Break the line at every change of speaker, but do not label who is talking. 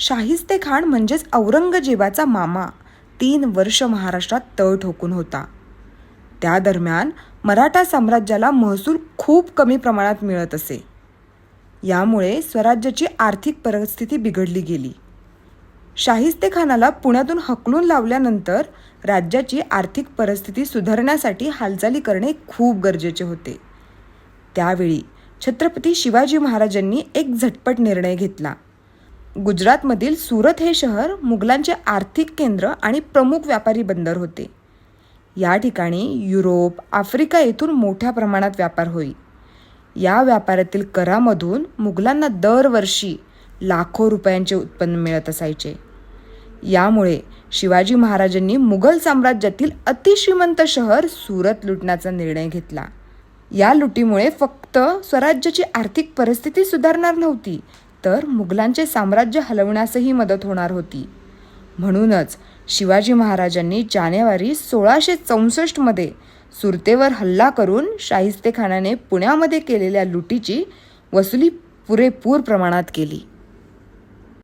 शाहिस्ते खान म्हणजेच औरंगजेबाचा मामा तीन वर्ष महाराष्ट्रात तळ ठोकून होता. त्या दरम्यान मराठा साम्राज्याला महसूल खूप कमी प्रमाणात मिळत असे. यामुळे स्वराज्याची आर्थिक परिस्थिती बिघडली गेली. शाहिस्ते खानाला पुण्यातून हकलून लावल्यानंतर राज्याची आर्थिक परिस्थिती सुधारण्यासाठी हालचाली करणे खूप गरजेचे होते. त्यावेळी छत्रपती शिवाजी महाराजांनी एक झटपट निर्णय घेतला. गुजरातमधील सुरत हे शहर मुघलांचे आर्थिक केंद्र आणि प्रमुख व्यापारी बंदर होते. या ठिकाणी युरोप आफ्रिका येथून मोठ्या प्रमाणात व्यापार होई. या व्यापारातील करामधून मुघलांना दरवर्षी लाखो रुपयांचे उत्पन्न मिळत असायचे. यामुळे शिवाजी महाराजांनी मुघल साम्राज्यातील अतिश्रीमंत शहर सुरत लुटण्याचा निर्णय घेतला. या लुटीमुळे फक्त स्वराज्याची आर्थिक परिस्थिती सुधारणार नव्हती तर मुघलांचे साम्राज्य हलवण्यासही मदत होणार होती. म्हणूनच शिवाजी महाराजांनी जानेवारी सोळाशे चौसष्टमध्ये सुरतेवर हल्ला करून शाहिस्तेखानाने पुण्यामध्ये केलेल्या लुटीची वसुली पुरेपूर प्रमाणात केली.